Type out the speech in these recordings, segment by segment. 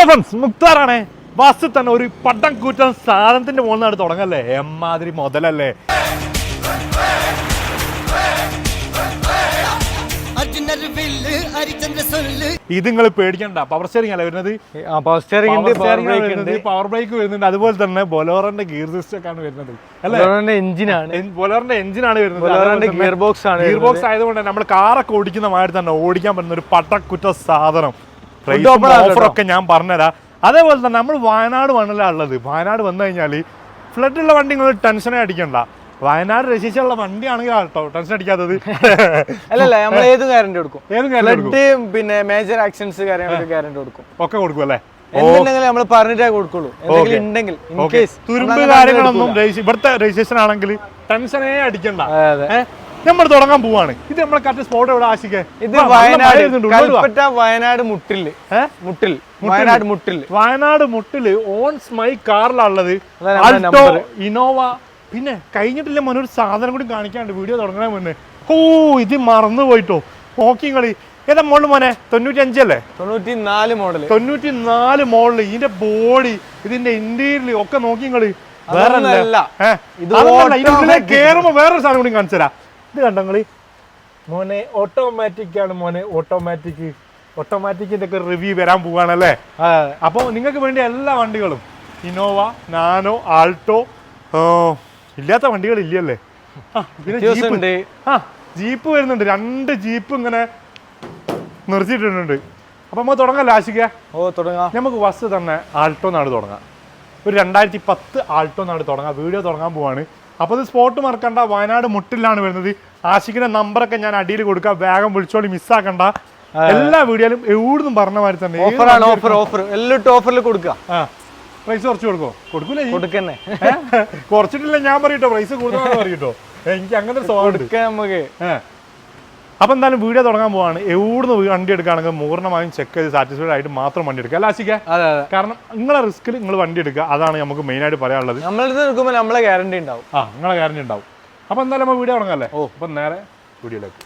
Hello friends മുക്താറാണ്. വാസ്തു തന്നെ ഒരു പട്ടം കൂറ്റൻ സാധനത്തിന്റെ മുകളിലാണ് തുടങ്ങല്ലേ? എമ്മാതിരി മുതലല്ലേ? ഇത് നിങ്ങൾ പേടിക്കണ്ട. പവർ സ്റ്റിയറിംഗ് അല്ലേ വരുന്നത്? പവർ സ്റ്റിയറിംഗ് പവർ ബ്രേക്ക് വരുന്നുണ്ട്. അതുപോലെ തന്നെ ബൊലോറിന്റെ ഗിയർ സിസ്റ്റം ഒക്കെ ആണ് വരുന്നത്. അല്ലേ? എഞ്ചിനാണ് ബൊലോറിന്റെ എഞ്ചിനാണ് വരുന്നത്. ഗിയർ ബോക്സ് ആണ് ഗിയർ ബോക്സ് ആയതുകൊണ്ട് നമ്മൾ കാറൊക്കെ ഓടിക്കുന്ന മാതിരി തന്നെ ഓടിക്കാൻ പറ്റുന്ന ഒരു പട്ടക്കുറ്റ സാധനം. ഓഫറൊക്കെ ഞാൻ പറഞ്ഞുതരാം അതേപോലെ തന്നെ നമ്മൾ വയനാട് വന്നല്ല ഉള്ളത്. വയനാട് വന്നു കഴിഞ്ഞാൽ ഫ്ലഡ് ഉള്ള വണ്ടി നിങ്ങൾ ടെൻഷനെ അടിക്കണ്ട. വയനാട് രക്ഷിച്ചുള്ള വണ്ടിയാണെങ്കിൽ കേട്ടോ ടെൻഷൻ അടിക്കാത്തത്. അല്ലല്ല നമ്മൾ ഏത് ഗ്യാരണ്ടി കൊടുക്കും. ഏത് ഗ്യാരണ്ടി പിന്നെ മേജർ ആക്സിഡൻസ് കാര്യങ്ങളൊക്കെ ഗ്യാരണ്ടി കൊടുക്കും. ഒക്കെ കൊടുക്കും അല്ലേ? നമ്മൾ പറഞ്ഞിട്ടേ കൊടുക്കുള്ളൂ. എന്തെങ്കിലും ഉണ്ടെങ്കിൽ തുരുമ്പ് കാര്യങ്ങളൊന്നും ഇവിടുത്തെ രജിസ്ട്രേഷൻ ആണെങ്കിൽ ടെൻഷനേ അടിക്കണ്ട. നമ്മൾ തുടങ്ങാൻ പോവാണ്. ഇത് നമ്മളെ കറക്റ്റ് സ്പോട്ട് എവിടെ ആശിക്കേ ഇത് വയനാട്. കൽപ്പറ്റ വയനാട് മുട്ടിൽ? മുട്ടിൽ. വയനാട് മുട്ടിൽ. വയനാട് മുട്ടിൽ ഓൺസ് മൈ കാറിലുള്ളത് ആൾട്ടോ. ഇനോവ പിന്നെ കഴിഞ്ഞിട്ടില്ല മോൻ ഒരു സാധനം കൂടി കാണിക്കാണ്ട് വീഡിയോ തുടങ്ങാൻ മുന്നേ. ഓ ഇത് മറന്നു പോയിട്ടോ. ഹോക്കിങ് കളി. ഏതാ മോഡൽ മോനെ? തൊണ്ണൂറ്റി അഞ്ചല്ലേ തൊണ്ണൂറ്റി നാല് മോഡൽ തൊണ്ണൂറ്റി നാല് മോഡൽ ഇതിന്റെ ബോഡി ഇതിന്റെ ഇന്റീരിയർ ഒക്കെ നോക്കി കളി. വേറെ. കേറുമ്പോ വേറൊരു സാധനം കൂടി കാണിച്ചു തരാം ഇത് കണ്ടങ്ങൾ മോനെ ഓട്ടോമാറ്റിക് ആണ് മോനെ ഓട്ടോമാറ്റിക് ഓട്ടോമാറ്റിക്കിന്റെ ഒക്കെ റിവ്യൂ വരാൻ പോവാണല്ലേ? അപ്പോൾ നിങ്ങൾക്ക് വേണ്ടി എല്ലാ വണ്ടികളും ഇന്നോവ നാനോ ആൾട്ടോ ഇല്ലാത്ത വണ്ടികൾ ഇല്ലല്ലേ പിന്നെ ജീപ്പ് ആ ജീപ്പ് വരുന്നുണ്ട്. രണ്ട് ജീപ്പ് ഇങ്ങനെ നിർത്തിയിട്ടുണ്ട് അപ്പൊ നമ്മൾ തുടങ്ങാം ആശിക്ക ഓ തുടങ്ങാം. നമുക്ക് ബസ് തന്നെ ആൾട്ടോ നാട് തുടങ്ങാം. ഒരു രണ്ടായിരത്തി പത്ത് ആൾട്ടോ നാട് തുടങ്ങാം. വീഡിയോ തുടങ്ങാൻ പോവാണ്. അപ്പോൾ ഇത് സ്പോട്ട് മറക്കണ്ട. വയനാട് മുട്ടിലാണ് വരുന്നത്. ആശിക്കിന്റെ നമ്പറൊക്കെ ഞാൻ അടിയിൽ കൊടുക്കാം. വേഗം വിളിച്ചോളി മിസ്സാക്കണ്ട എല്ലാ വീഡിയോയിലും എവിടുന്നും പറഞ്ഞ മാതിരി തന്നെ ഓഫറാണ് ഓഫർ ഓഫർ എല്ലാം ഓഫറിൽ കൊടുക്കുക പ്രൈസ് കുറച്ച് കൊടുക്കോ? കൊടുക്കൂലേ കൊടുക്കന്നെ. കുറച്ചിട്ടില്ല ഞാൻ പറയട്ടോ. പ്രൈസ് കൂടുതലാണ് പറയട്ടോ. എനിക്ക് അങ്ങനത്തെ സ്വാഭാവിക നമുക്ക്. ഏ. അപ്പൊ എന്തായാലും വീഡിയോ തുടങ്ങാൻ പോവാണ്. എവിടുന്ന് വണ്ടി എടുക്കുകയാണെങ്കിൽ പൂർണമായും ചെക്ക് ചെയ്ത് സാറ്റിസ്ഫൈഡ് ആയിട്ട് മാത്രം വണ്ടി എടുക്കുക. അല്ലാശിക്ക കാരണം നിങ്ങളെ റിസ്ക്കിൽ നിങ്ങൾ വണ്ടി എടുക്കുക. അതാണ് നമുക്ക് മെയിൻ ആയിട്ട് പറയാനുള്ളത്. നമ്മളിത് നിൽക്കുമ്പോൾ നമ്മളെ ഗ്യാരണ്ടി ഉണ്ടാവും. ആ നിങ്ങളെ ഗ്യാരണ്ടി ഉണ്ടാവും. അപ്പോൾ എന്തായാലും നമ്മൾ വീഡിയോ തുടങ്ങാല്ലേ ഓ. അപ്പം നേരെ വീഡിയോയിലേക്ക്.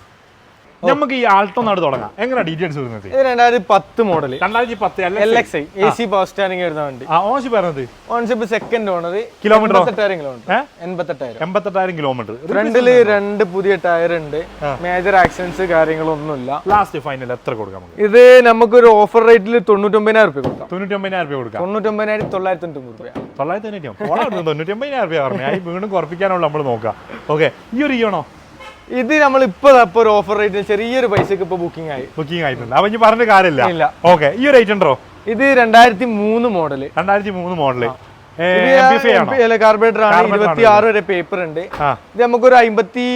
നമുക്ക് ഈ ആൾട്ടോ നാട് തുടങ്ങാം. എങ്ങനെ ഡീറ്റെയിൽസ് വരുന്നത്? ഇത് രണ്ടായിരത്തി പത്ത് മോഡൽ രണ്ടായിരത്തി പത്ത് L X I A C power standing വരുന്ന വണ്ടി. ഓശി പറഞ്ഞത് ഓൺഷിപ്പ് സെക്കൻഡ് ഓണർ കിലോമീറ്റർ എൺപത്തെട്ടായിരം കിലോമീറ്റർ? എൺപത്തെട്ടായിരം. എൺപത്തെട്ടായിരം കിലോമീറ്റർ ഫ്രണ്ടിൽ രണ്ട് പുതിയ ടയർ ഉണ്ട്. മേജർ ആക്സിഡൻസ് കാര്യങ്ങളൊന്നുമില്ല. ലാസ്റ്റ് ഫൈനൽ എത്ര കൊടുക്കാം നമുക്ക്? ഇത് നമുക്കൊരു ഓഫർ റേറ്റിൽ തൊണ്ണൂറ്റൊമ്പതിനായിരം രൂപ കൊടുക്കാം. തൊണ്ണൂറ്റൊമ്പതിനായിരം രൂപ കൊടുക്കാം. തൊണ്ണൂറ്റൊമ്പതിനായിരത്തി തൊള്ളായിരത്തി തൊണ്ണൂറ് രൂപ തൊള്ളായിരത്തി തൊണ്ണൂറ്റി തൊണ്ണൂറ്റൊമ്പതിനായിരം രൂപ പറഞ്ഞു. വീണ്ടും കുറപ്പിക്കാനുള്ള നമ്മൾ നോക്കാം. ഓക്കെ ഈ ഒരു ഇയണോ ഇത് നമ്മൾ ഇപ്പൊ ഒരു ഓഫർ റേറ്റിൽ ചെറിയൊരു പൈസക്ക് ഇപ്പൊ ബുക്കിംഗ് ആയി. ബുക്കിംഗ് ആയിട്ടുണ്ട്. അപ്പൊ ഇനി പറഞ്ഞ കാര്യമില്ല. ഇല്ല. ഓക്കെ ഈ ഒരു എയ്റ്റ് ഉണ്ടോ? ഇത് രണ്ടായിരത്തി മൂന്ന് മോഡൽ. രണ്ടായിരത്തി മൂന്ന് മോഡൽ ആണോ? കാർബറേറ്റർ ആണ്. ഇരുപത്തി ആറ് വരെ പേപ്പർ ഉണ്ട്. ആ. ഇത് നമുക്കൊരു അമ്പത്തി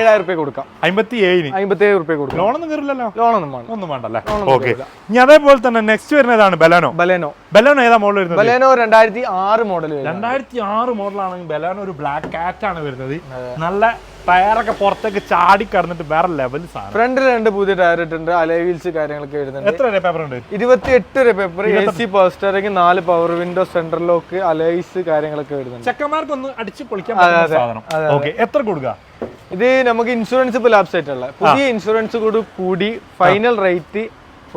ഏഴായിരം റുപ്യ കൊടുക്കാം. അമ്പത്തി ഏഴിന് അമ്പത്തി ഏഴ് റുപ്യ കൊടുക്കാം. ലോണൊന്നും കയറില്ലല്ലോ? ലോണൊന്നും വേണ്ട. ഒന്നും വേണ്ടല്ലേ? ഓക്കെ. ഇനി അതേപോലെ തന്നെ നെക്സ്റ്റ് വരുന്നതാണ് ബലാനോ. ബലേനോ. ബലാനോ ഏതാ മോഡൽ വരുന്നത്? ബലേനോ രണ്ടായിരത്തി ആറ് മോഡൽ വരും രണ്ടായിരത്തി ആറ് മോഡലാണെങ്കിൽ ബലാനോ ഒരു ബ്ലാക്ക് കാറ്റ് ആണ് വരുന്നത്. നല്ല ടയറൊക്കെ പുറത്തേക്ക് ചാടി കടന്നിട്ട് വേറെ ലെവൽ സാധനം. ഫ്രണ്ടിൽ രണ്ട് പുതിയ ടയർ ഇട്ടുണ്ട് അലേ വീൽസ് കാര്യങ്ങളൊക്കെ എഴുതുന്നുണ്ട് എത്ര പേപ്പർ ഉണ്ട്? ഇരുപത്തി എട്ട് വരെ പേപ്പർ എ സി പോസ്റ്ററിങ് നാല് power window central lock alloys കാര്യങ്ങളൊക്കെ എഴുതുന്നുണ്ട് ചെക്കന്മാർക്ക് ഒന്ന് അടിച്ച് പൊളിക്കാൻ എത്ര കൊടുക്കുക ഇത് നമുക്ക് ഇൻഷുറൻസ് ഇപ്പോൾ ലാപ്സ് ആയിട്ടുള്ള. പുതിയ ഇൻഷുറൻസ് കൂടി കൂടി ഫൈനൽ റേറ്റ്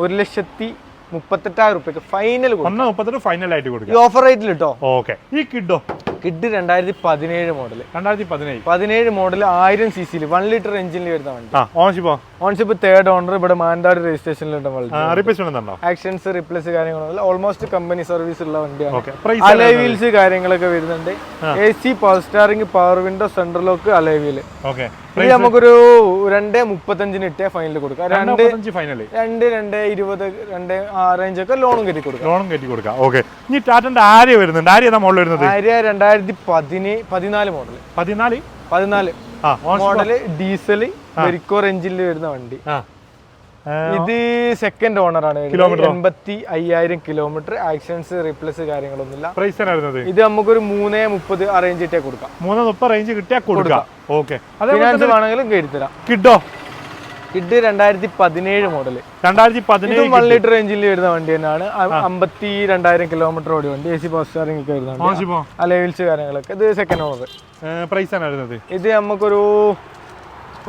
ഒരു ലക്ഷത്തി മുപ്പത്തെട്ടായിരം റുപ്യക്ക് ഫൈനൽ കൊടുക്കും. ഒന്ന് മുപ്പത്തെട്ട് ഫൈനൽ ആയിട്ട് ഈ ഓഫർ റേറ്റിൽ കിട്ടോ ഓക്കെ. ഈ കിഡോ? കിഡ് രണ്ടായിരത്തി പതിനേഴ് മോഡൽ രണ്ടായിരത്തി പതിനേഴ് പതിനേഴ് മോഡൽ ആയിരം സി സിയിൽ വൺ ലിറ്റർ എഞ്ചിനിൽ വരുന്ന വണ്ടി. ഓൺഷിപ്പോ ഓൺഷിപ്പ് തേർഡ് ഓണർ ഇവിടെ മാനന്തവാടി രജിസ്ട്രേഷനിലുണ്ട് വണ്ടി. ആക്ഷൻസ് റിപ്ലേസ് കാര്യങ്ങളൊന്നും ഓൾമോസ്റ്റ് കമ്പനി സർവീസ് ഉള്ള വണ്ടിയാണ്. അലൈ വീൽസ് കാര്യങ്ങളൊക്കെ വരുന്നുണ്ട്. A C power steering power window central lock alloy wheel okay. ഇത് നമുക്കൊരു രണ്ട് മുപ്പത്തഞ്ചിന് ഇട്ടേ ഫൈനൽ കൊടുക്കാം. രണ്ട് ഫൈനൽ രണ്ട് രണ്ട് ഇരുപത് രണ്ട് ആ റേഞ്ച് ഒക്കെ ലോണും കയറ്റി കൊടുക്കാം. ലോണും കയറ്റി കൊടുക്കാം. ഓക്കെ ഇനി ടാറ്റന്റെ ആര്യ വരുന്നുണ്ട്. ആര്യ ഏതാ മോഡൽ വരുന്നത്? ആര്യ രണ്ടായിരത്തി പതിന് പതിനാല് മോഡൽ പതിനാല്? പതിനാല്. മോഡൽ ഡീസൽ വെരിക്കോർ എഞ്ചിനിൽ വരുന്ന വണ്ടി. ഇത് സെക്കൻഡ് ഓണർ ആണ്. എൺപത്തി അയ്യായിരം കിലോമീറ്റർ ആക്സിഡൻസ് റീപ്ലേസ് കാര്യങ്ങളൊന്നുമില്ല. പ്രൈസ് ഇത് നമുക്കൊരു മൂന്നേ മുപ്പത് അറേഞ്ച് കിട്ടിയാൽ കൊടുക്കാം. മൂന്നേ മുപ്പത് റേഞ്ച് കിട്ടിയാൽ കൊടുക്കാം. ഓക്കെ ഫിനാൻസ് വേണമെങ്കിലും കയറ്റി തരാം. കിഡോ? കിഡ് രണ്ടായിരത്തി പതിനേഴ് മോഡൽ രണ്ടായിരത്തി പതിനേഴ് വൺ ലിറ്റർ എഞ്ചിനിൽ വരുന്ന വണ്ടി തന്നെയാണ്. അമ്പത്തി രണ്ടായിരം കിലോമീറ്റർ ഓടി വണ്ടി. എ സി ബസ് സ്റ്റാറിംഗ് ഒക്കെ വരുന്ന ആ ലെവൽസ് കാര്യങ്ങളൊക്കെ. ഇത് സെക്കൻഡ് ഓണർ പ്രൈസ് ആണ് വരുന്നത് ഇത് നമുക്കൊരു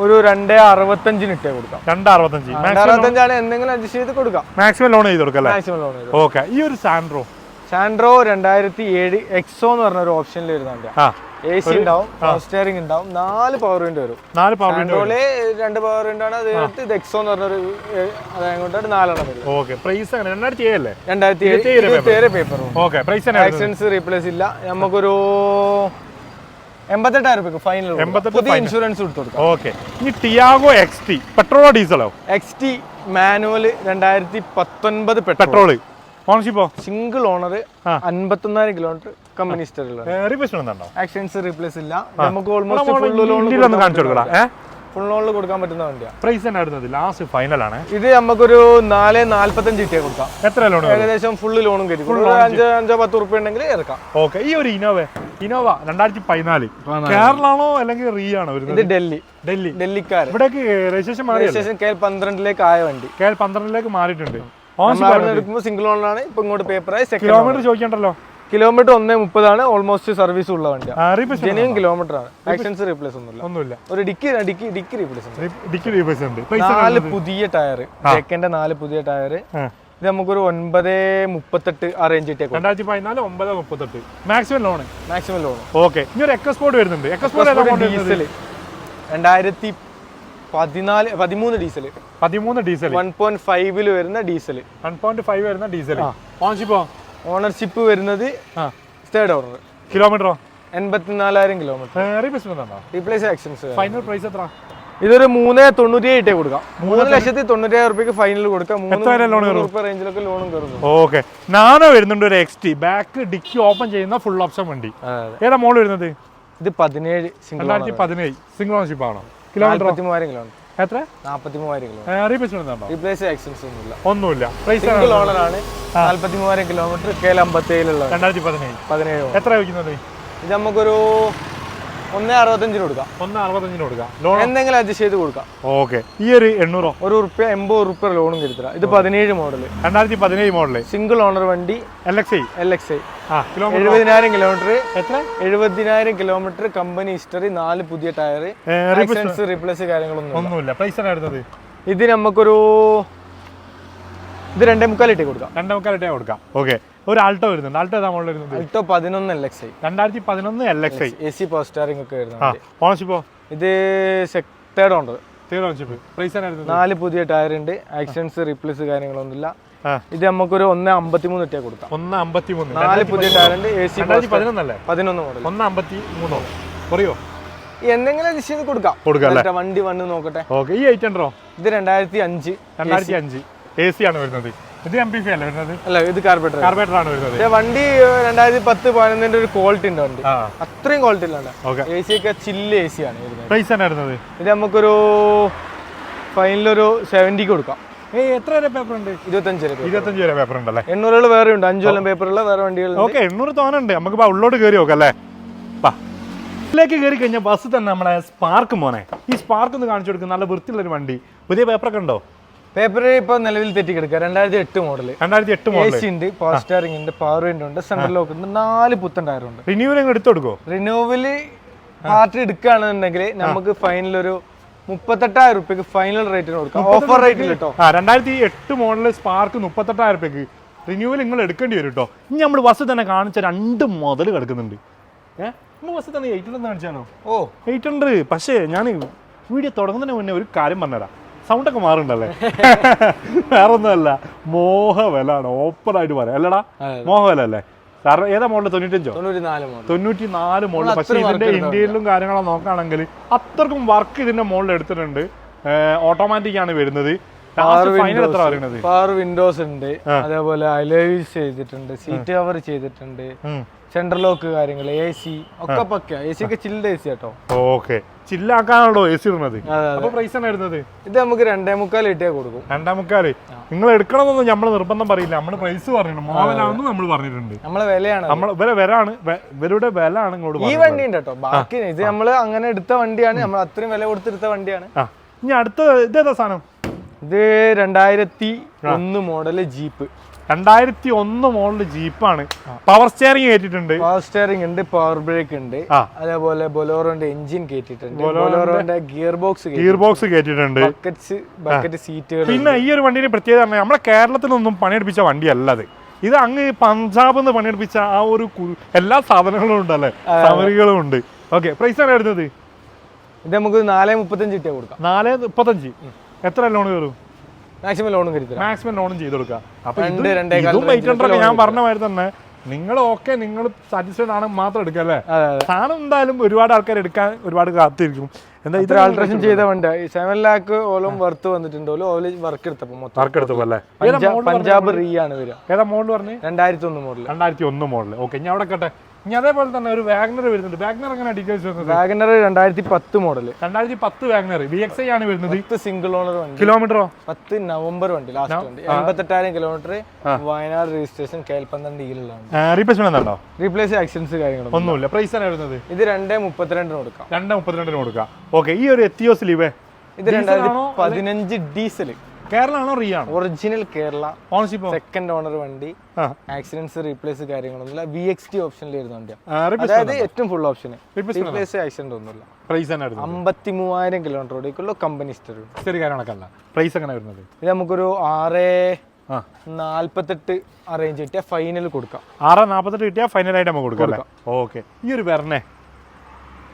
ഒരു രണ്ടേ അറുപത്തഞ്ചിന് ഇട്ടേ കൊടുക്കാം. രണ്ട് അറുപത്തഞ്ച്. അറുപത്തഞ്ചാണ് എന്തെങ്കിലും അഡ്ജസ്റ്റ് ചെയ്ത് കൊടുക്കാം. മാക്സിമം ലോൺ ചെയ്ത് കൊടുക്കാം മാക്സിമം ലോൺ ചെയ്ത് ഓക്കെ ഈ ഒരു സാൻഡ്രോ സാൻഡ്രോ രണ്ടായിരത്തി ഏഴ് എക്സോ എന്ന് പറഞ്ഞ ഒരു ഓപ്ഷനിൽ വരുന്നുണ്ട്. എ സി ഉണ്ടാവും സ്റ്റിയറിംഗ് ഉണ്ടാവും നാല് പവർ വിൻഡോ വരും. നാല് പവർ സാൻഡ്രോയിൽ രണ്ട് പവർ വിൻഡോ ആണ്. അത് കഴിഞ്ഞിട്ട് ഇത് എക്സോ എന്ന് പറഞ്ഞൊരു അതായത് നാലെണ്ണം വരും. ഓക്കെ പ്രൈസ് രണ്ടായിരത്തി ഏഴല്ലേ രണ്ടായിരത്തി ഏഴ് paper okay price accidents replace ഇല്ല. നമുക്കൊരു എൺപത്തെട്ടായിരം രൂപ ഫൈനൽ എൺപത്തെട്ട് ഇൻഷുറൻസ് കൊടുത്തു ഓക്കെ ഇനി ടിയാഗോ എക്സ് ടി പെട്രോളോ ഡീസലോ എക്സ് ടി മാനുവൽ രണ്ടായിരത്തി പത്തൊൻപത് പെട്രോൾ ഓണർഷിപ്പോ സിംഗിൾ ഓണർ. അൻപത്തൊന്നായിരം കിലോമീറ്റർ കമ്പനി ഉണ്ടോ ആക്സിഡൻസ് റീപ്ലേസ് ഇല്ല. നമുക്ക് ഓൾമോസ്റ്റ് ഫുൾ ലോൺ കാണിച്ചു കൊടുക്കടാ. ഏ? ഫുൾ ലോണിൽ കൊടുക്കാൻ പറ്റുന്ന വണ്ടിയാണ് പ്രൈസ് തന്നെ ആയിരുന്നത് ലാസ്റ്റ് ഫൈനൽ ആണ്. ഇത് നമുക്കൊരു നാല് നാല്പത്തഞ്ച് കിട്ടിയാൽ കൊടുക്കാം. എത്ര ലോൺ ഏകദേശം ഫുള്ള് ലോണും കയറ്റി അഞ്ച് അഞ്ചോ പത്ത് ഉറുപ്പ്യ ഉണ്ടെങ്കിൽ ഇറക്കാം. ഓക്കെ ഈ ഒരു ഇനോവ ഇനോവ രണ്ടായിരത്തി പതിനാല്. കേരളാണോ അല്ലെങ്കിൽ റീ ആണോ ഇത് ഡൽഹി. ഡൽഹി. ഡൽഹിക്കാർ ഇവിടേക്ക് രജിസ്ട്രേഷൻ കെ എൽ പന്ത്രണ്ടിലേക്ക് ആയ വണ്ടി. കെ എൽ പന്ത്രണ്ടിലേക്ക് മാറിയിട്ടുണ്ട്. സിംഗിൾ ലോണിലാണ് ഇപ്പൊ ഇങ്ങോട്ട് പേപ്പറായി സെക്കൻഡ് കിലോമീറ്റർ ചോദിക്കണ്ടല്ലോ? കിലോമീറ്റർ ഒന്നേ മുപ്പതാണ് ഓൾമോസ്റ്റ് സർവീസ് ഉള്ള വണ്ടി ജെന്യൂൻ കിലോമീറ്റർ ആണ്. ആക്ഷൻസ് റീപ്ലേസ് ഒന്നുമില്ല. ഒന്നുമില്ല. ഒരു dickey dickey dickey replace dickey replace ഉണ്ട്. നാല് പുതിയ ടയർ സെക്കൻഡ് നാല് പുതിയ ടയർ ഇത് നമുക്കൊരു ഒൻപത് മുപ്പത്തെട്ട് ആ റേഞ്ച് കിട്ടിയ രണ്ടായിരത്തി പതിനാല് ഒമ്പത് മുപ്പത്തെട്ട്. Maximum loan maximum loan okay ഇനി ഒരു എക്സ്പോർട്ട് വരുന്നുണ്ട്. വരുന്നത്? ഡീസൽ രണ്ടായിരത്തി പതിനാല് പതിമൂന്ന് ഡീസൽ പതിമൂന്ന് ഡീസൽ വൺ പോയിന്റ് ഫൈവിൽ വരുന്ന ഡീസൽ വൺ പോയിന്റ് ഫൈവ് വരുന്ന ഡീസൽ ഓൺഷിപ്പോ ഓണർഷിപ്പ് വരുന്നത് തേർഡ് ഓണർ കിലോമീറ്ററോ? എൺപത്തിനാലായിരം കിലോമീറ്റർ റീപ്ലേസ്മെന്റ് ഉണ്ടോ റീപ്ലേസ് ആക്ഷൻസ് ഫൈനൽ പ്രൈസ് എത്ര ഇതൊരു മൂന്ന് തൊണ്ണൂറ്റി ഇട്ടേ കൊടുക്കാം. മൂന്ന് ലക്ഷത്തി തൊണ്ണൂറ്റായിരം റുപ്യക്ക് ഫൈനൽ കൊടുക്കാം. മൂന്ന് റേഞ്ചിലൊക്കെ ലോണും കയറുന്നു ഓക്കെ. നാനോ വരുന്നുണ്ട് ഒരു X T back dickey open ചെയ്യുന്ന ഫുൾ ഓപ്ഷൻ വണ്ടി. ഏതാ മോൾ വരുന്നത്? ഇത് പതിനേഴ് രണ്ടായിരത്തി പതിനേഴ്. സിംഗിൾ ഓണർഷിപ്പ് ആണോ? കിലോമീറ്റർ കിലോമീറ്റർ എത്ര? നാൽപ്പത്തി മൂവായിരം കിലോമീറ്റർ റീപ്ലേസ്മെന്റ് ഉണ്ടോ? റീപ്ലേസ് ആക്ഷൻസ് ഒന്നുമില്ല. ഒന്നുമില്ല. പ്രൈസ് സിംഗിൾ ഓണറാണ് നാൽപ്പത്തി മൂവായിരം കിലോമീറ്റർ കെ എൽ അമ്പത്തേഴിലുള്ള രണ്ടായിരത്തി പതിനേഴ്. പതിനേഴ് എത്ര വയ്ക്കുന്നത് ഇത് നമുക്കൊരു ഒന്നേ അറുപത്തഞ്ചിന് കൊടുക്കാം. ഒന്ന് അറുപത്തഞ്ചിന് കൊടുക്കാം. ലോൺ എന്തെങ്കിലും അഡ്ജസ്റ്റ് ചെയ്ത് കൊടുക്കാം. ഓക്കെ. ഈ ഒരു എണ്ണൂറോ? ഒരു ഉറുപ്പ്യ എൺപത് ഉറുപ്പ്യ ലോണും കരുതരാം ഇത് പതിനേഴ് മോഡൽ രണ്ടായിരത്തി പതിനേഴ് മോഡൽ സിംഗിൾ ഓണർ വണ്ടി L X I L X I എഴുപതിനായിരം കിലോമീറ്റർ എത്ര? എഴുപതിനായിരം കിലോമീറ്റർ കമ്പനി ഹിസ്റ്ററി നാല് പുതിയ ടയർ റീപ്ലേസ് കാര്യങ്ങളൊന്നും ഒന്നുമില്ല. പ്രൈസ് വരുന്നത്? ഇത് നമുക്കൊരു ഇത് രണ്ടേ മുക്കാലിട്ടേ കൊടുക്കാം. രണ്ടേ മുക്കാലിട്ടേ കൊടുക്കാം. ഓക്കെ. ഒരു ആൾട്ടോ വരുന്നുണ്ട്. ആൾട്ടോ ഏതാ മോഡൽ വരുന്നത്? ആൾട്ടോ പതിനൊന്ന് എൽ എക്സ് ഐ രണ്ടായിരത്തി പതിനൊന്ന് L X I A C power steering ഒക്കെ വരുന്നത് ഓണർഷിപ്പോ ഇത് തേർഡ് ഉണ്ട്. തേർഡ് ഓണർഷിപ്പ് പ്രൈസ് നാല് പുതിയ ടയർ ഉണ്ട്. ആക്സിഡൻസ് റീപ്ലേസ് കാര്യങ്ങളൊന്നുമില്ല. ഇത് നമുക്കൊരു ഒന്ന് അമ്പത്തിമൂന്ന് ഇട്ടേ കൊടുക്കാം. ഒന്ന് അമ്പത്തിമൂന്ന്. നാല് പുതിയ ടയർ ഉണ്ട്. എ സി പതിനൊന്നല്ലേ പതിനൊന്ന് മോഡൽ ഒന്ന് അമ്പത്തി മൂന്നോ പറയോ എന്തെങ്കിലും അഡ്ജസ്റ്റ് ചെയ്ത് കൊടുക്കാം. കൊടുക്കാം വണ്ടി വന്ന് നോക്കട്ടെ. ഓക്കെ ഈ എയ്റ്റ് ഹൺഡ്രോ ഇത് രണ്ടായിരത്തി അഞ്ച്. രണ്ടായിരത്തി അഞ്ച്. എ സി ആണ് വരുന്നത്. ഇത് എം പി ഫി അല്ലേ വരുന്നത്? അല്ല ഇത് കാർബേറ്റർ കാർബേറ്റർ ആണ് വരുന്നത്. വണ്ടി രണ്ടായിരത്തി പത്ത് പതിനൊന്നിന്റെ ഒരു ക്വാളിറ്റി ഉണ്ട് വണ്ടി. അത്രയും ക്വാളിറ്റി ഇല്ല ഓക്കെ എ സി ഒക്കെ ചില്ല് എ സി ആണ് പ്രൈസ് തന്നെ വരുന്നത്? ഇത് നമുക്കൊരു ഫൈനലൊരു സെവന്റിക്ക് കൊടുക്കാം. എത്ര വരെ പേപ്പർ ഉണ്ട്? ഇരുപത്തഞ്ച് രൂപ ഇരുപത്തഞ്ച് വരെ പേപ്പർ ഉണ്ടല്ലേ? എണ്ണൂറുകൾ വേറെ ഉണ്ട് അഞ്ചു കൊല്ലം പേപ്പറുള്ള വേറെ വണ്ടികൾ ഓക്കെ എണ്ണൂറ് തോന്നുന്നുണ്ട്. നമുക്ക് ഉള്ളോട്ട് കയറി നോക്കാം അല്ലേ? ഇതിലേക്ക് കയറി കഴിഞ്ഞാൽ ബസ് തന്നെ നമ്മളെ സ്പാർക്ക് മോനെ. ഈ സ്പാർക്ക് ഒന്ന് കാണിച്ചു കൊടുക്കും നല്ല വൃത്തിയുള്ള ഒരു വണ്ടി. പുതിയ പേപ്പറൊക്കെ ഉണ്ടോ? പേപ്പർ ഇപ്പൊ നിലവിൽ തെറ്റിക്കെടുക്കുക. രണ്ടായിരത്തി എട്ട് മോഡൽ രണ്ടായിരത്തി എട്ട് മോഡൽ ഉണ്ട് പവർ സ്റ്റാറിംഗ് ഉണ്ട് പവർ വിൻഡോ ഉണ്ട് സെൻട്രൽ ലോക്ക് ഉണ്ട് നാല് പുത്തൻ ടയർ ഉണ്ട്. റിന്യൂവൽ എടുത്തു കൊടുക്കോ റിന്യൂവൽ പാർട്ടി എടുക്കുകയാണെന്നുണ്ടെങ്കിൽ നമുക്ക് ഫൈനൽ ഒരു മുപ്പത്തെട്ടായിരം റുപ്യക്ക് ഫൈനൽ റേറ്റിന് കൊടുക്കാം. ഓഫർ റേറ്റിൽ കേട്ടോ രണ്ടായിരത്തി എട്ട് മോഡൽ സ്പാർക്ക് മുപ്പത്തെട്ടായിരം റുപ്യക്ക് റിന്യൂവൽ നിങ്ങൾ എടുക്കേണ്ടി വരും കേട്ടോ ഇനി നമ്മൾ ബസ് തന്നെ കാണിച്ച രണ്ട് മോഡൽ കിടക്കുന്നുണ്ട്. ഏഹ് ബസ് തന്നെ എയ്റ്റ് ഹൺഡ്രഡ് കാണിച്ചാണോ? ഓ. എയ്റ്റ് ഹൺഡ്രഡ് പക്ഷേ ഞാൻ വീഡിയോ തുടങ്ങുന്നതിന് മുന്നേ ഒരു കാര്യം പറഞ്ഞുതരാം. സൗണ്ടൊക്കെ മാറുണ്ടല്ലേ വേറെ ഒന്നുമല്ല മോഹവലാണ്. ഓപ്പൺ ആയിട്ട് പറയാം. അല്ലടാ മോഹവല അല്ലേ കാരണം ഏതാ മോഡൽ തൊണ്ണൂറ്റഞ്ചോ? തൊണ്ണൂറ്റി നാല് മോഡൽ പക്ഷേ ഇതിന്റെ ഇന്ത്യയിലും കാര്യങ്ങളോ നോക്കുകയാണെങ്കിൽ അത്രക്കും വർക്ക് ഇതിന്റെ മോഡൽ എടുത്തിട്ടുണ്ട്. ഓട്ടോമാറ്റിക് ആണ് വരുന്നത്. പവർ വിൻഡോസ് ഉണ്ട്. അതേപോലെ അലോയിസ് ചെയ്തിട്ടുണ്ട്. സീറ്റ് കവർ ചെയ്തിട്ടുണ്ട്. സെൻട്രൽ ലോക്ക് കാര്യങ്ങൾ എ സി ഒക്കെ പക്ക എ സി ഒക്കെ ചിൽഡ് എ സി കേട്ടോ ഓക്കെ. ചില്ലാക്കാണല്ലോ എ സി ഇടുന്നത്. അപ്പൊ പ്രൈസ് ആണ് വരുന്നത് ഇത് നമുക്ക് രണ്ടേ മുക്കാൽ ഇട്ടേ കൊടുക്കും. രണ്ടാമുക്കാൽ നിങ്ങൾ എടുക്കണമെന്നൊന്നും നമ്മൾ നിർബന്ധം പറയില്ല. നമ്മൾ പ്രൈസ് പറഞ്ഞു മോഹനാണെന്ന് നമ്മൾ പറഞ്ഞിട്ടുണ്ട്. നമ്മളെ വിലയാണ് നമ്മൾ ഇവരെ വരാണ്. ഇവരുടെ വില ആണ് ഇങ്ങോട്ട് ഈ. വണ്ടി ഉണ്ട് കേട്ടോ. ബാക്കി ഇത് നമ്മൾ അങ്ങനെ എടുത്ത വണ്ടിയാണ്. നമ്മൾ അത്രയും വില കൊടുത്തെടുത്ത വണ്ടിയാണ്. ഇനി അടുത്ത ഇതേതാ സാധനം? ഇത് രണ്ടായിരത്തി ഒന്ന് മോഡൽ ജീപ്പ് രണ്ടായിരത്തി ഒന്ന് മോഡൽ ജീപ്പാണ്. പവർ സ്റ്റിയറിംഗ് കയറ്റിട്ടുണ്ട് പവർ സ്റ്റിയറിംഗ് ഉണ്ട് പവർ ബ്രേക്ക് ഉണ്ട്. അതേപോലെ ബൊലോറോന്റെ എഞ്ചിൻ കേട്ടിട്ടുണ്ട് ബൊലോറോന്റെ ഗിയർ ബോക്സ് ഗിയർ ബോക്സ് കേട്ടിട്ടുണ്ട് ബക്കറ്റ്സ് ബക്കറ്റ് സീറ്റുകൾ പിന്നെ ഈ ഒരു വണ്ടിയുടെ പ്രത്യേകത പറഞ്ഞാൽ നമ്മളെ കേരളത്തിലൊന്നും പണിയെടുപ്പിച്ച വണ്ടിയല്ല അത്. ഇത് അങ്ങ് പഞ്ചാബിൽ നിന്ന് പണിയെടുപ്പിച്ച ആ ഒരു എല്ലാ സാധനങ്ങളും ഉണ്ട് ഉണ്ടല്ലേ സാമഗ്രികളും ഉണ്ട്. ഓക്കെ പ്രൈസ് ആണ് വരുന്നത്? ഇത് നമുക്ക് നാല് മുപ്പത്തഞ്ച് ഇട്ടേ കൊടുക്കാം. നാല് മുപ്പത്തഞ്ച്. എത്ര ലോൺ കയറും മാക്സിമം ലോണും മാക്സിമം ലോണും ചെയ്ത് കൊടുക്കുക. അപ്പൊ ഇത് ഞാൻ പറഞ്ഞ മാതിരി തന്നെ നിങ്ങൾ ഓക്കെ നിങ്ങൾ സാറ്റിസ്ഫൈഡ് ആണ് മാത്രം എടുക്കുക അല്ലേ? സാധനം എന്തായാലും ഒരുപാട് ആൾക്കാർ എടുക്കാൻ ഒരുപാട് കാത്തിരിക്കും. എന്താ ഇത് ഇത്ര ആൾട്രേഷൻ ചെയ്ത വണ്ടി സെവൻ ലാക്ക് ഓളം വർത്ത് വന്നിട്ടുണ്ട്. ഓൽ ഓൽ വർക്ക് എടുത്തപ്പോ മൊത്തം. വർക്ക് എടുത്തപ്പോ അല്ലേ? പഞ്ചാ- പഞ്ചാബ് റീ ആണ് വരിക. ഏതാ മോഡൽ പറഞ്ഞു? രണ്ടായിരത്തി ഒന്ന് മോഡൽ രണ്ടായിരത്തി ഒന്ന് മോഡൽ ഓക്കെ ഞാൻ അവിടെ കേട്ടെ ഇനി അതേപോലെ തന്നെ ഒരു വാഗ്നർ വരുന്നുണ്ട്. വാഗ്നർ എങ്ങനെ ഡീറ്റെയിൽസ് വരുന്നത് വാഗ്നർ രണ്ടായിരത്തി പത്ത് മോഡൽ രണ്ടായിരത്തി പത്ത് വാഗ്നർ ബി എക്സ് ഐ ആണ് വരുന്നത്. പത്ത് സിംഗിൾ ഓണർ വണ്ടി. കിലോമീറ്ററോ പത്ത് നവംബർ വണ്ടി ലാസ്റ്റ് വണ്ടി. എൺപത്തെട്ടായിരം കിലോമീറ്റർ വയനാട് രജിസ്ട്രേഷൻ റീപ്ലേസ്മെന്റ് ഉണ്ടോ? റീപ്ലേസ് ആക്സിഡൻസ് കാര്യങ്ങളും ഒന്നുമില്ല. പ്രൈസ് ആണ് വരുന്നത്? ഇത് രണ്ടേ മുപ്പത്തിരണ്ടിന് കൊടുക്കാം. രണ്ട് മുപ്പത്തിരണ്ടിന് കൊടുക്കാം. ഓക്കെ ഈ ഒരു എത്തിയോസ് ലീവേ ഇത് രണ്ടായിരത്തി പതിനഞ്ച് ഡീസൽ കേരളാണോ റീ ആണോ original Kerala ownership second owner വണ്ടി. ആക്സിഡൻസ് റീപ്ലേസ് കാര്യങ്ങളൊന്നുമില്ല. വി എക്സ് ടി ഓപ്ഷനിൽ വരുന്ന വണ്ടിയാണ് അതായത് ഏറ്റവും ഫുൾ ഓപ്ഷൻ റീപ്ലേസ് ആക്സിഡന്റ് ഒന്നുമില്ല. പ്രൈസ് അമ്പത്തി മൂവായിരം കിലോമീറ്റർ ഓടിക്കുള്ള കമ്പനി ഹിസ്റ്ററി ശരി കാര്യങ്ങളൊക്കെ പ്രൈസ് എങ്ങനെ വരുന്നത്? ഇത് നമുക്കൊരു ആറ് നാല്പത്തെട്ട് അറേഞ്ച് കിട്ടിയ ഫൈനൽ കൊടുക്കാം. ആറ് നാൽപ്പത്തെട്ട് കിട്ടിയാൽ ഫൈനലായിട്ട് നമുക്ക് കൊടുക്കാം ഓക്കെ ഈ ഒരു വരണേ.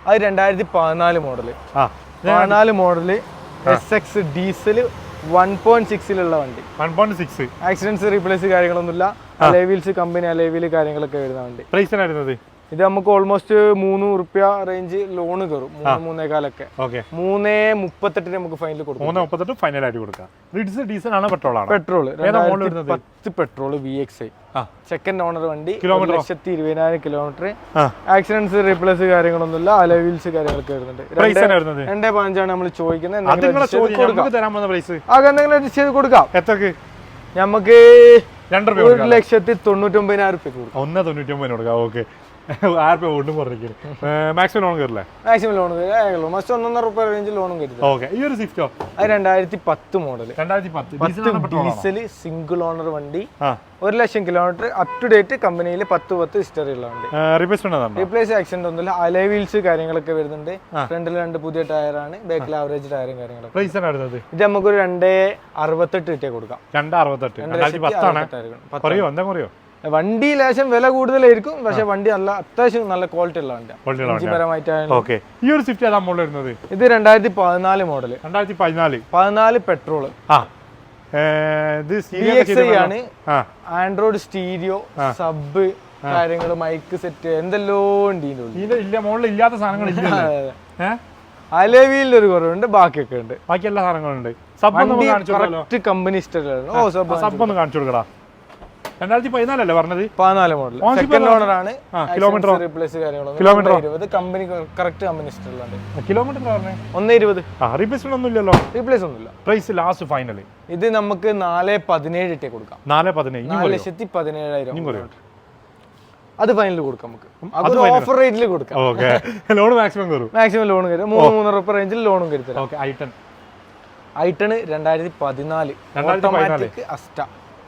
അത് രണ്ടായിരത്തി പതിനാല് മോഡൽ പതിനാല് model S X diesel one point സിക്സിലുള്ള വണ്ടി. One point six. Accidents replace കാര്യങ്ങളൊന്നുമില്ല. അലേവീൽസ് കമ്പനി അലേവിൽ കാര്യങ്ങളൊക്കെ വരുന്ന വണ്ടി. പ്രൈസ് ഇത് നമുക്ക് ഓൾമോസ്റ്റ് മൂന്ന് റുപ്യ റേഞ്ച് ലോണ് കയറും മൂന്ന് മൂന്നേകാലൊക്കെ. ഓക്കെ. മൂന്നേ മുപ്പത്തെട്ടിന് നമുക്ക് ഫൈനൽ കൊടുക്കും. മൂന്ന് മുപ്പത്തെട്ട് ഫൈനലായിട്ട് കൊടുക്കാം. റിഡ്സ് ഡീസൽ ആണ് പെട്രോൾ ആണ്? പെട്രോൾ? പത്ത് petrol V X I second owner വണ്ടി ഓ? ലക്ഷത്തി ഇരുപതിനായിരം കിലോമീറ്റർ ആക്സിഡൻസ് റീപ്ലേസ് കാര്യങ്ങളൊന്നുമില്ല. അലവീൽസ് കാര്യങ്ങളൊക്കെ വരുന്നുണ്ട്. രണ്ട് പതിനഞ്ചാണ് നമ്മൾ ചോദിക്കുന്നത്. ആകെ എന്തെങ്കിലും അഡ്ജസ്റ്റ് ചെയ്ത് കൊടുക്കാം. എത്രക്ക്? നമുക്ക് ഒരു ലക്ഷത്തി തൊണ്ണൂറ്റൊമ്പതിനായിരം റുപ്യ കൊടുക്കാം. ഒന്ന് തൊണ്ണൂറ്റി കൊടുക്കാം. ഓക്കെ. ആറ് രൂപ ഒന്നും പറഞ്ഞിരിക്കുന്നു. മാക്സിമം ലോൺ കയറില്ലേ മാക്സിമം ലോൺ ഓൾമോസ്റ്റ് ഒന്നൊന്നര റുപ്യ റേഞ്ച് ലോണും കയറി ഓക്കെ ഈ ഒരു സ്വിഫ്റ്റോ അത് രണ്ടായിരത്തി പത്ത് മോഡൽ രണ്ടായിരത്തി പത്ത് ഡീസൽ സിംഗിൾ ഓണർ വണ്ടി. ഒരു ലക്ഷം കിലോമീറ്റർ അപ് ടു ഡേറ്റ് കമ്പനിയിൽ പത്ത് പത്ത് ഹിസ്റ്ററി ഉള്ള വണ്ടി. റീപ്ലേസ്മെന്റ് റീപ്ലേസ് ആക്സിഡന്റ് ഒന്നുമില്ല. അലേ വീൽസ് കാര്യങ്ങളൊക്കെ വരുന്നുണ്ട്. ഫ്രണ്ടിൽ രണ്ട് പുതിയ ടയറാണ് ബാക്കിൽ ആവറേജ് ടയറും കാര്യങ്ങളൊക്കെ. പ്രൈസ് ആണ് വരുന്നത്? ഇത് നമുക്കൊരു രണ്ടേ അറുപത്തെട്ട് കിട്ടിയാൽ കൊടുക്കാം. രണ്ട് അറുപത്തെട്ട്. കുറയോ? എന്താ കുറയോ? വണ്ടി ലേശം വില കൂടുതലായിരിക്കും പക്ഷെ വണ്ടി നല്ല അത്യാവശ്യം നല്ല ക്വാളിറ്റി ഉള്ള വണ്ടിയാണ് ഈ ഒരു സ്വിഫ്റ്റ് ഏതാ മോഡൽ വരുന്നത്? ഇത് രണ്ടായിരത്തി പതിനാല് മോഡൽ രണ്ടായിരത്തി പതിനാല് പതിനാല് പെട്രോൾ ചെയ്തിട്ടുണ്ടല്ലോ. ആണ്. ആൻഡ്രോയിഡ് സ്റ്റീരിയോ സബ് കാര്യങ്ങൾ മൈക്ക് സെറ്റ് എന്തെല്ലോ ഉണ്ട് ഇല്ല ഇല്ലാത്ത സാധനങ്ങൾ അലവിയിൽ ഒരു കുറവുണ്ട് ബാക്കിയൊക്കെ ഉണ്ട്. ബാക്കി എല്ലാ സാധനങ്ങളുണ്ട് സബ് കമ്പനി ഇഷ്ടമാണ് ഓ സബ് സബ് ഒന്ന് കാണിച്ചു കൊടുക്കടാ. രണ്ടായിരത്തി പതിനാലല്ലേ പറഞ്ഞത്? പതിനാല് മോഡൽ സെക്കൻഡ് ഓണർ ആണ്. കിലോമീറ്റർ? റീപ്ലേസ് ഓ? ഇരുപത് കമ്പനി കറക്റ്റ് കമ്പനി കിലോമീറ്റർ ഒന്ന് ഇരുപത്. റീപ്ലേസ്മെന്റ് ഒന്നും ഇല്ലല്ലോ റീപ്ലേസ് ഒന്നുമില്ല. പ്രൈസ് ലാസ്റ്റ് ഫൈനൽ ഇത് നമുക്ക് നാല് പതിനേഴ് ഇട്ടേ കൊടുക്കാം. നാല് പതിനേഴ്. നാല്? ലക്ഷത്തി പതിനേഴായിരം? അത് ഫൈനൽ കൊടുക്കാം നമുക്ക്. അത് ഓഫർ റേറ്റിൽ കൊടുക്കാം. ഓക്കെ. ലോൺ മാക്സിമം കയറും. മാക്സിമം ലോൺ കയറും. മൂന്ന് മൂന്നര റുപ്യ റേഞ്ചിൽ ലോണും കരുത്തരാം ഐട്ടൺ പതിനാല് രണ്ടായിരത്തി പതിനാല്. ഓട്ടോമാറ്റിക് അസ്റ്റ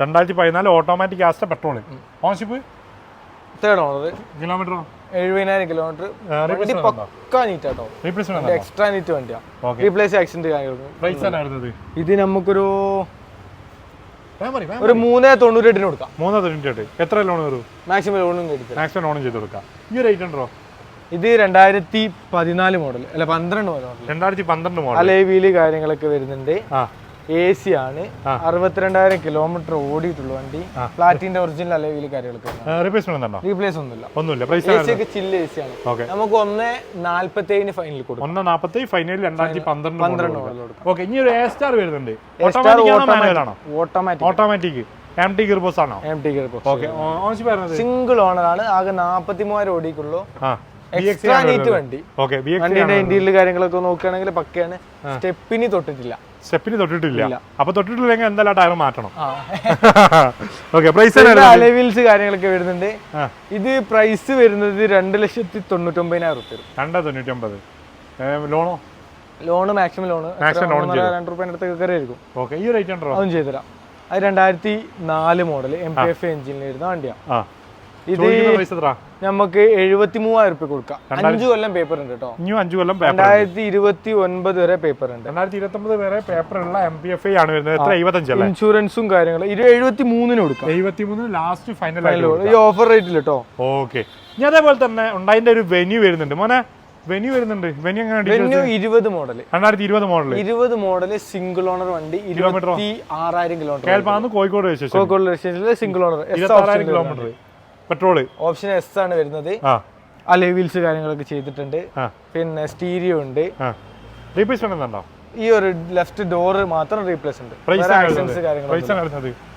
രണ്ടായിരത്തി പതിനാല് automatic Asta petrol ownership third owner കിലോമീറ്ററോ? എഴുപതിനായിരം കിലോമീറ്റർ വണ്ടി replacement pucca neat auto. Extra neat വണ്ടിയാണ് ഓക്കെ. റീപ്ലേസ് ആക്സിഡന്റ് കാര്യങ്ങൾ ഇത് നമുക്കൊരു ഒരു മൂന്ന് കൊടുക്കാം. മൂന്ന് എത്ര ലോൺ മാക്സിമം ലോണും ചെയ്തു മാക്സിമം ലോണും ചെയ്ത് കൊടുക്കാം. ഈ ഉണ്ടോ? ഇത് രണ്ടായിരത്തി പതിനാല് മോഡൽ അല്ല പന്ത്രണ്ട് മോഡൽ രണ്ടായിരത്തി പന്ത്രണ്ട് മോഡൽ വീൽ കാര്യങ്ങളൊക്കെ വരുന്നുണ്ട്. എ സി ആണ് അറുപത്തിരണ്ടായിരം കിലോമീറ്റർ ഓടിയിട്ടുള്ള വണ്ടി. പ്ലാറ്റിന്റെ ഒറിജിനൽ അലവിൽ കാര്യങ്ങളൊക്കെ റീപ്ലേസ് ഒന്നുമില്ല. ഒന്നുമില്ല. പ്രൈസ് ചില്ല് എ സി ആണ്. നമുക്ക് ഒന്ന് നാല്പത്തി ഏഴിന് ഫൈനൽ കൊടുക്കും. ഒന്ന് നാപ്പത്തി ഫൈനലിൽ രണ്ടായിരത്തി പന്ത്രണ്ട് പന്ത്രണ്ട് ഓക്കെ ഇനി ഒരു എ സ്റ്റാർ വരുന്നുണ്ട്. Automatic automatic M T gearbox ആണോ? M T gearbox single owner ആണ്? ആകെ നാപ്പത്തി മൂവായിരം ഓടിക്കുള്ളൂ എക്സ്ട്രാ നീറ്റ് വണ്ടി. വണ്ടിന്റെ ഇന്ത്യയിൽ കാര്യങ്ങളൊക്കെ നോക്കുകയാണെങ്കിൽ പക്കയാണ്. സ്റ്റെപ്പിന് തൊട്ടിട്ടില്ല. സ്റ്റെപ്പിന് തൊട്ടിട്ടില്ല. അപ്പൊ തൊട്ടിട്ടില്ലെങ്കിൽ എന്തായാലും ടയർ മാറ്റണം. ഓക്കെ പ്രൈസ് അലവിൽസ് കാര്യങ്ങളൊക്കെ വരുന്നുണ്ട്. ഇത് പ്രൈസ് വരുന്നത് രണ്ട് ലക്ഷത്തി തൊണ്ണൂറ്റൊമ്പതിനായിരം റുപ്യ രണ്ട് ലോണോ ലോണ് മാക്സിമം ലോണ്. രണ്ട് റുപ്യ അടുത്ത് കയറി ഓക്കെ ഈ എയ്റ്റ് ഉണ്ടോ? അതും ചെയ്തുതരാം. അത് രണ്ടായിരത്തി നാല് മോഡൽ എം പി എഫ് എഞ്ചിനിൽ വരുന്ന വണ്ടിയാണ്. ഇത് നമുക്ക് എഴുപത്തി മൂവായിരം റുപ്യ കൊടുക്കാം അഞ്ചു കൊല്ലം പേപ്പർ ഉണ്ട് കേട്ടോ ഇനിയും അഞ്ചു കൊല്ലം രണ്ടായിരത്തി ഇരുപത്തി ഒൻപത് വരെ പേപ്പർ ഉണ്ട്. രണ്ടായിരത്തി ഇരുപത്തി ഒമ്പത് വരെ പേപ്പർ ഉള്ള എം പി എഫ് ഐ ആണ് വരുന്നത്. എത്ര? ഇൻഷുറൻസും കാര്യങ്ങളും. ഇത് എഴുപത്തി മൂന്നിന് കൊടുക്കാം എഴുപത്തി മൂന്ന് ലാസ്റ്റ് ഫൈനൽ ഈ ഓഫർ റേറ്റിൽ കേട്ടോ ഓക്കെ ഇനി അതേപോലെ തന്നെ ഉണ്ടായിന്റെ ഒരു വെന്യൂ വരുന്നുണ്ട്. മോനെ വെന്യൂ വരുന്നുണ്ട്. വെന്യൂ വെന്യൂ ഇരുപത് മോഡൽ രണ്ടായിരത്തി ഇരുപത് മോഡൽ ഇരുപത് മോഡൽ സിംഗിൾ ഓണർ വണ്ടി ഇരുപത്തി ആറായിരം kilometre Kozhikode Kozhikode single owner kilometre petrol option S ആണ് വരുന്നത്. അലേ വീൽസ് കാര്യങ്ങളൊക്കെ ചെയ്തിട്ടുണ്ട്. പിന്നെ സ്റ്റീരിയോ ഉണ്ട്. റീപ്ലേസ്മെന്റ് ഉണ്ടോ? ഈ ഒരു ലെഫ്റ്റ് ഡോർ മാത്രം റീപ്ലേസ് ഉണ്ട്.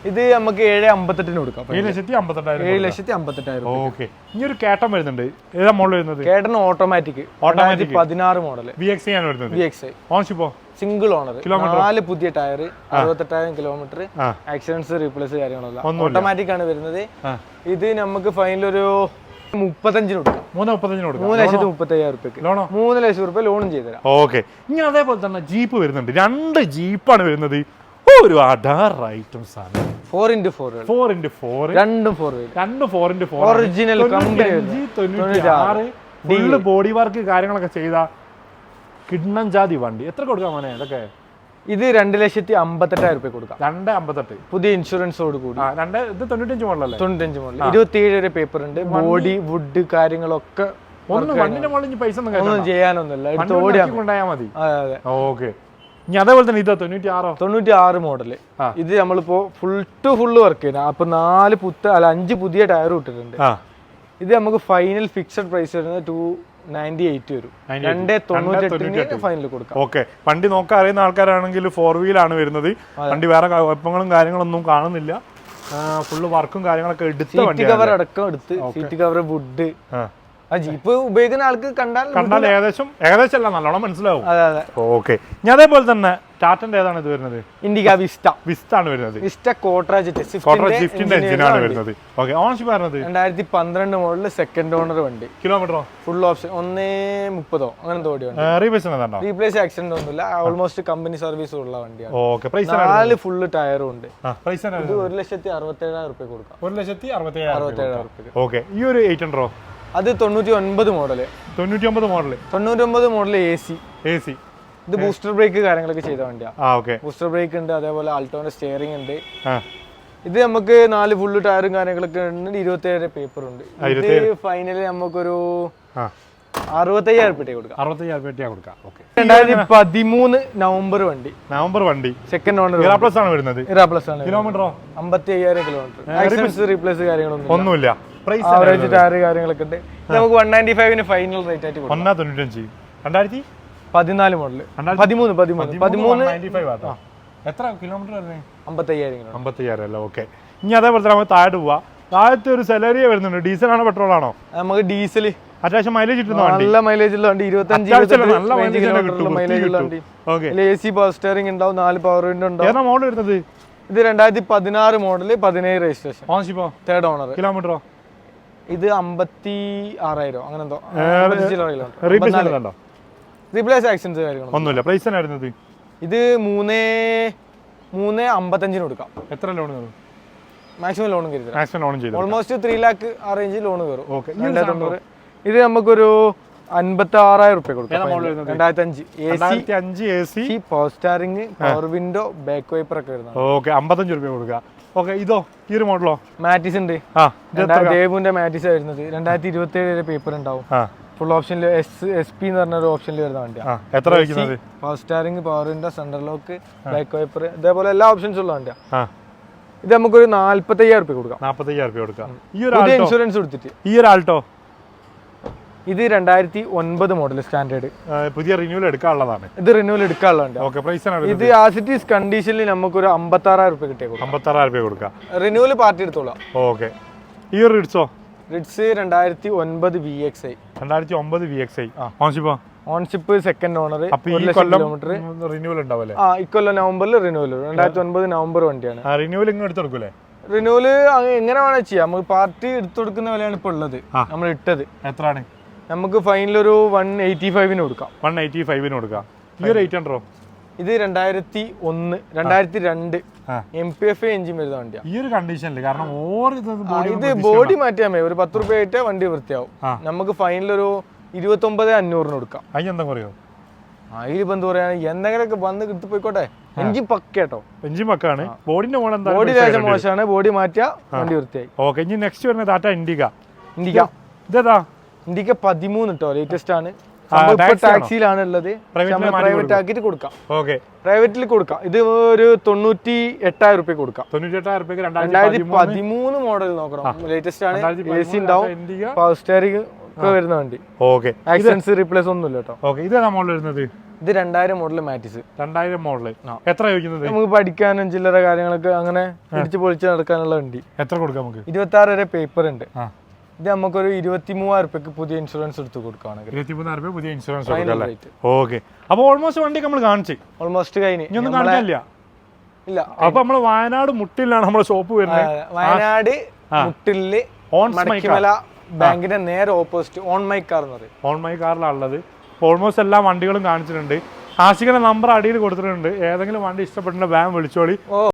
ഇത് നമുക്ക് ഏഴ് അമ്പത്തെട്ടിന് കൊടുക്കാം. ഏഴ് ലക്ഷത്തി അമ്പത്തെട്ടായിരം ഏഴ് ലക്ഷത്തി അമ്പത്തെട്ടായിരം ഓക്കെ ഇനി ഒരു കേട്ടം വരുന്നുണ്ട്. ഏതാ മോഡൽ വരുന്നത്? കേട്ടൺ ഓട്ടോമാറ്റിക് ഓട്ടോമാറ്റിക് പതിനാറ് മോഡൽ വി എക്സ് ആണ് വരുന്നത്. വി എക്സ് ഓൺഷിപ്പോ സിംഗിൾ ഓണർ. നാല് പുതിയ ടയർ അറുപത്തെട്ടായിരം കിലോമീറ്റർ ആക്സിഡൻസ് റീപ്ലേസ് കാര്യങ്ങളെല്ലാം. ഓട്ടോമാറ്റിക് ആണ് വരുന്നത്. ഇത് നമുക്ക് ഫൈനൽ ഒരു മുപ്പത്തഞ്ചിന് കൊടുക്കാം. മൂന്ന് മുപ്പത്തഞ്ചിന് കൊടുക്കാം. മൂന്ന് ലക്ഷത്തി മുപ്പത്തി അയ്യായിരം റുപ്യക്ക് ലോണോ? മൂന്ന് ലക്ഷം റുപ്യ ലോണും ചെയ്തുതരാം. ഓക്കെ. ഇനി അതേപോലെ തന്നെ ജീപ്പ് വരുന്നുണ്ട്. രണ്ട് ജീപ്പാണ് വരുന്നത്. ഒരു അഡാർ ഐറ്റംസ് ആണ് four into four four into four രണ്ടും ഫോർ വീൽ രണ്ട് four into four Original company തൊണ്ണൂറ്റി ആറ് ഫുള്ള് ബോഡി വർക്ക് കാര്യങ്ങളൊക്കെ ചെയ്ത കിണ്ണം ജാതി വണ്ടി. എത്ര കൊടുക്കാം മോനെ? ഇതൊക്കെ? ഇത് രണ്ട് ലക്ഷത്തി അമ്പത്തെട്ടായിരം രൂപ കൊടുക്കാം. രണ്ട് അമ്പത്തെട്ട്. പുതിയ ഇൻഷുറൻസോട് കൂടി. രണ്ട് ഇത് തൊണ്ണൂറ്റഞ്ച് മോഡലല്ലേ? തൊണ്ണൂറ്റഞ്ച് മോഡൽ ഇരുപത്തിയേഴ് വരെ പേപ്പർ ഉണ്ട്. ബോഡി വുഡ് കാര്യങ്ങളൊക്കെ ഒന്നും വണ്ടിന്റെ പൈസ ഒന്നും ചെയ്യാനൊന്നുമില്ല. എടുത്ത് ഓടിയാ മതി. കൊണ്ടായാൽ മതി. അതെ ഓക്കെ. ഇനി അതേപോലെ തന്നെ ഇതാ തൊണ്ണൂറ്റി ആറോ തൊണ്ണൂറ്റി ആറ് മോഡൽ. ഇത് നമ്മളിപ്പോ ഫുൾ ടു ഫുള്ള് വർക്ക് ചെയ്യുന്ന അപ്പൊ നാല് പുത്ത അല്ല അഞ്ച് പുതിയ ടയർ ഇട്ടിട്ടുണ്ട്. ഇത് നമുക്ക് ഫൈനൽ ഫിക്സഡ് പ്രൈസ് വരുന്നത് ടു നയന്റി എയ്റ്റ് വരും. 98. രണ്ടേ തൊണ്ണൂറ്റെട്ടിന് ഫൈനൽ കൊടുക്കാം. ഓക്കെ. വണ്ടി നോക്കാൻ അറിയുന്ന ആൾക്കാരാണെങ്കിൽ ഫോർ വീലാണ് വരുന്നത്. വണ്ടി വേറെ കുഴപ്പങ്ങളും കാര്യങ്ങളൊന്നും കാണുന്നില്ല. ഫുള്ള് വർക്കും കാര്യങ്ങളൊക്കെ എടുത്ത് സീറ്റ് കവർ അടക്കം എടുത്ത്. സീറ്റ് കവർ വുഡ് ആ. ജീപ്പ് ഉപയോഗിക്കുന്ന ആൾക്ക് കണ്ടാൽ കണ്ടാൽ ഏകദേശം ഏകദേശം അല്ല നല്ലോണം മനസ്സിലാവും. അതെ അതെ. ഓക്കെ. ഞാൻ അതേപോലെ തന്നെ ടാറ്റന്റെ ഏതാണ് ഇത് വരുന്നത്? ഇൻഡിക വിസ്റ്റ. വിസ്റ്റ ആണ് വരുന്നത്. വിസ്റ്റ കോട്രാജ് കോട്ടറ സ്വിഫ്റ്റിന്റെ എഞ്ചിനാണ് വരുന്നത്. ഓക്കെ ഓണർഷിപ്പ് പറഞ്ഞത് രണ്ടായിരത്തി പന്ത്രണ്ട് മോഡൽ സെക്കൻഡ് ഓണർ വണ്ടി. കിലോമീറ്ററോ ഫുൾ ഓപ്ഷൻ ഒന്നേ മുപ്പതോ? അങ്ങനെ റീപേസ് ഉണ്ടോ റീപ്ലേസ് ആക്സിഡന്റ് ഒന്നുമില്ല. ഓൾമോസ്റ്റ് കമ്പനി സർവീസ് ഉള്ള വണ്ടിയാണ്. ഓക്കെ പ്രൈസ് നാല് ഫുൾ ടയറും ഉണ്ട്. പ്രൈസ് ഒരു ലക്ഷത്തി അറുപത്തി ഏഴായിരം റുപ്യ കൊടുക്കാം. ഒരു ലക്ഷത്തി അറുപത്തി അറുപത്തി ഏഴായിരം റുപ്യ ഓക്കെ ഈ ഒരു എയ്റ്റ് ഹൺഡ്രോ അത് തൊണ്ണൂറ്റി ഒൻപത് മോഡൽ. തൊണ്ണൂറ്റി ഒമ്പത് മോഡൽ തൊണ്ണൂറ്റി ഒമ്പത് model A C A C ഇത് ബൂസ്റ്റർ ബ്രേക്ക് കാര്യങ്ങളൊക്കെ ചെയ്ത വണ്ടിയാണ് ആ ഓക്കെ ബൂസ്റ്റർ ബ്രേക്ക് ഉണ്ട് അതേപോലെ ആൾട്ടോന്റെ സ്റ്റിയറിംഗ് ഉണ്ട്. ഇത് നമുക്ക് നാല് ഫുള്ള് ടയറും കാര്യങ്ങളൊക്കെ ഉണ്ട് ഇരുപത്തി ഏഴ് പേപ്പർ ഉണ്ട് ഇത് ഫൈനലി നമുക്കൊരു അറുപത്തയ്യായിരം രൂപ കൊടുക്കാം. അറുപത്തയ്യായിരം രൂപ കൊടുക്കാം ഓക്കെ രണ്ടായിരത്തി പതിമൂന്ന് നവംബർ വണ്ടി. നവംബർ വണ്ടി. സെക്കൻഡ് ഓണർ ഇറാ പ്ലസ് ആണ് വരുന്നത്. ആണ് കിലോമീറ്ററോ അമ്പത്തി അയ്യായിരം കിലോമീറ്റർ റീപ്ലേസ് കാര്യങ്ങളൊന്നും ഒന്നുമില്ല. പ്രൈസ് ആവറേജ് ടയർ കാര്യങ്ങളൊക്കെ ഉണ്ട്. നമുക്ക് വൺ നയന്റി ഫൈവിന് ഫൈനൽ റേറ്റ് ആയിട്ട് കൊടുക്കാം. ഒന്നാ തൊണ്ണൂറ്റഞ്ച് രണ്ടായിരത്തി? പതിനാല് മോഡൽ പതിമൂന്ന് പതിമൂന്ന്. പതിമൂന്ന് എത്ര കിലോമീറ്റർ അമ്പത്തയ്യായിരം അമ്പത്തയ്യായിരം അല്ല? ഓക്കെ. ഇനി അതേപോലെ തന്നെ നമുക്ക് താഴെ പോവാ. താഴത്തെ ഒരു സെലറിയ വരുന്നുണ്ട്. ഡീസൽ ആണോ പെട്രോൾ ആണോ? നമുക്ക് ഡീസൽ അത്യാവശ്യം മൈലേജ് കിട്ടുന്ന നല്ല മൈലേജ് ഉള്ള വണ്ടി. ഇരുപത്തഞ്ച് മൈലേജ് ഉള്ള വണ്ടി. Okay. A C power steering ഉണ്ടാവും. നാല് പവർ വിൻഡോ ഉണ്ടാവും. മോഡൽ വരുന്നത്? ഇത് രണ്ടായിരത്തി പതിനാറ് മോഡൽ പതിനേഴ് രജിസ്ട്രേഷൻ തേർഡ് ഓണർ കിലോമീറ്ററോ ഇത് അമ്പത്തി ആറായിരം? അങ്ങനെ എന്തോ. റീപ്ലേസ് ആക്സിഡൻസ് കാര്യങ്ങളും ഒന്നുമില്ല. പ്രൈസ് ഇത്. മൂന്ന് മൂന്ന് അമ്പത്തഞ്ചിന് കൊടുക്കാം. എത്ര ലോൺ മാക്സിമം ലോണും കയറി മാക്സിമം ലോൺ ചെയ്തു? ഓൾമോസ്റ്റ് ത്രീ ലാക്ക് ആ റേഞ്ചിൽ ലോൺ കയറും ഓക്കെ രണ്ടായിരത്തി തൊണ്ണൂറ് ഇത് നമുക്കൊരു അൻപത്തി ആറായിരം റുപ്യ കൊടുക്കാം? രണ്ടായിരത്തി അഞ്ച് രണ്ടായിരത്തി അഞ്ച് A C power steering power window back wiper ഒക്കെ വരുന്നത് ഓക്കെ അമ്പത്തഞ്ച് റുപ്യ കൊടുക്കുക. ഓക്കെ ഇതോ ഈ ഒരു മോഡലോ മാറ്റിസ് ഉണ്ട്. ദേവുവിന്റെ മാറ്റിസ് വരുന്നത് രണ്ടായിരത്തി ഇരുപത്തി ഏഴ് വരെ പേപ്പർ ഉണ്ടാവും. ഫുൾ ഓപ്ഷനിൽ എസ് എസ് പി എന്ന് പറഞ്ഞ ഒരു ഓപ്ഷനിൽ വരുന്ന വണ്ടിയാണ് എത്ര വയ്ക്കുന്നത്? Power steering power window central lock back wiper ഇതേപോലെ എല്ലാ ഓപ്ഷൻസും ഉള്ള വണ്ടിയാണ് ഇത് നമുക്ക് ഒരു നാല്പത്തയ്യായിരം റുപ്യ കൊടുക്കാം. നാൽപ്പത്തയ്യായിരം രൂപ കൊടുക്കാം. ഈ ഒരു ഇൻഷുറൻസ് കൊടുത്തിട്ട്. ഈ ഒരു ആൾട്ടോ ഇത് രണ്ടായിരത്തി ഒൻപത് മോഡൽ സ്റ്റാൻഡേർഡ് പുതിയ റിന്യൂവൽ എടുക്കാനുള്ളതാണ്. ഇത് റിന്യൂവൽ എടുക്കാനുള്ളതുണ്ട്. പ്രൈസ് ആണ് ഇത് ആസിറ്റീസ് കണ്ടീഷനിൽ നമുക്ക് നമുക്കൊരു അമ്പത്താറായിരം രൂപ കിട്ടിയ അമ്പത്താറായിരം രൂപ കൊടുക്കാം. റിന്യൂവൽ പാർട്ടി എടുത്തോളാം. ഓക്കെ ഈ ഒരു റിഡ്സോ റിഡ്സ് രണ്ടായിരത്തി ഒൻപത് വി എക്സ് ഐ രണ്ടായിരത്തി ഒമ്പത് V X I ഓൺഷിപ്പോ ownership second owner kilometre renewal ഉണ്ടാവില്ലേ ആ ഇക്കൊല്ലം നവംബറിൽ റിന്യൂവൽ രണ്ടായിരത്തി ഒൻപത് നവംബർ വണ്ടിയാണ്. ആ റിന്യൂവൽ ഇങ്ങനെ എടുത്തെടുക്കൂലേ റിന്യൂവൽ എങ്ങനെ വേണേൽ ചെയ്യാം. നമുക്ക് പാർട്ടി എടുത്തു കൊടുക്കുന്ന വിലയാണ് ഇപ്പോൾ ഉള്ളത്. നമ്മൾ ഇട്ടത്. എത്രയാണ്? നമുക്ക് ഫൈനൽ ഒരു വൺ എയ്റ്റി ഫൈവിന് കൊടുക്കാം. വൺ എയ്റ്റി ഫൈവിന് കൊടുക്കാം. ഈ ഒരു എയ്റ്റ് ഹൺഡ്രോ ഇത് രണ്ടായിരത്തി ഒന്ന് രണ്ടായിരത്തി രണ്ട് എം പി എഫ് എഞ്ചിൻ വരുന്ന വണ്ടിയാണ് ഈ ഒരു കണ്ടീഷനിൽ കാരണം ഇത് ബോഡി മാറ്റിയാൽ മതി. ഒരു പത്ത് റുപ്യ ആയിട്ട് വണ്ടി വൃത്തിയാവും. നമുക്ക് ഫൈനൽ ഒരു ഇരുപത്തി ഒമ്പത് അഞ്ഞൂറിന് കൊടുക്കാം അതിനെന്താ കുറയോ അതിലിപ്പോ എന്താ പറയാ? എന്തെങ്കിലുമൊക്കെ വന്ന് കിട്ടി പോയിക്കോട്ടെ. എഞ്ചിൻ പക്ക കേട്ടോ. എഞ്ചിൻ മക്കാണ് ബോഡിന്റെ മോൾ എന്താ? ബോഡി ലേശം മോശമാണ്. ബോഡി മാറ്റിയാ വണ്ടി വൃത്തിയായി. ഓക്കെ ഇനി നെക്സ്റ്റ് വരുന്നത് ടാറ്റ ഇൻഡിക ഇന്ത്യക്ക ഇതേതാ ഇന്ത്യയ്ക്ക് പതിമൂന്ന് കേട്ടോ ലേറ്റസ്റ്റ് ആണ്? ടാക്സിയിലാണ് ഉള്ളത്. പ്രൈവറ്റ് ആക്കിട്ട് ആക്കിയിട്ട് കൊടുക്കാം. ഓക്കെ പ്രൈവറ്റിൽ കൊടുക്കാം. ഇത് ഒരു തൊണ്ണൂറ്റി എട്ടായിരം റുപ്യ കൊടുക്കാം. രണ്ടായിരത്തി പതിമൂന്ന് മോഡൽ നോക്കണം. ലേറ്റസ്റ്റ് ആണ്. എ സി ഉണ്ടാവും. പവർ സ്റ്റിയറിംഗ് ഒക്കെ വരുന്ന വണ്ടി. ഓക്കെ ആക്സിഡൻസ് റീപ്ലേസ് ഒന്നുമില്ല കേട്ടോ ഓക്കെ ഇതേതാ മോഡൽ വരുന്നത്? ഇത് രണ്ടായിരം മോഡൽ മാറ്റിസ് രണ്ടായിരം മോഡൽ എത്ര ചോദിക്കുന്നത്? നമുക്ക് പഠിക്കാനും ചില്ലറ കാര്യങ്ങളൊക്കെ അങ്ങനെ ഇടിച്ച് പൊളിച്ച് നടക്കാനുള്ള വണ്ടി. എത്ര കൊടുക്കാം നമുക്ക്? ഇരുപത്തി ആറ് വരെ പേപ്പർ ഉണ്ട്. ഇത് നമുക്കൊരു ഇരുപത്തി മൂവായിരം റുപ്യക്ക് പുതിയ ഇൻഷുറൻസ് എടുത്ത് കൊടുക്കുകയാണെങ്കിൽ ഇരുപത്തിമൂന്നായിരം രൂപ പുതിയ ഇൻഷുറൻസ് Final കൊടുക്കാം rate. ഓക്കെ അപ്പോൾ ഓൾമോസ്റ്റ് വണ്ടി നമ്മൾ കാണിച്ച്. ഓൾമോസ്റ്റ് കഴിഞ്ഞ്. ഇനി ഒന്നും നമ്മളെ- കാണിക്കാനില്ല. ഇല്ല. അപ്പൊ നമ്മൾ വയനാട് മുട്ടിലാണ് നമ്മുടെ ഷോപ്പ് ആ, വരുന്നത് വയനാട് മുട്ടിൽ ഓൺ മടക്കിമല ബാങ്കിന്റെ നേരെ ഓപ്പോസിറ്റ് ഓൺ മൈ കാർ എന്ന് പറയും. ഓൺ മൈ കാറിലാണ് ഉള്ളത്. ഓൾമോസ്റ്റ് എല്ലാ വണ്ടികളും കാണിച്ചിട്ടുണ്ട്. ആശിക്കുന്ന നമ്പർ അടിയിൽ കൊടുത്തിട്ടുണ്ട്. ഏതെങ്കിലും വണ്ടി ഇഷ്ടപ്പെട്ടിട്ടുണ്ടെങ്കിൽ വാൻ വിളിച്ചോളി. ഓ.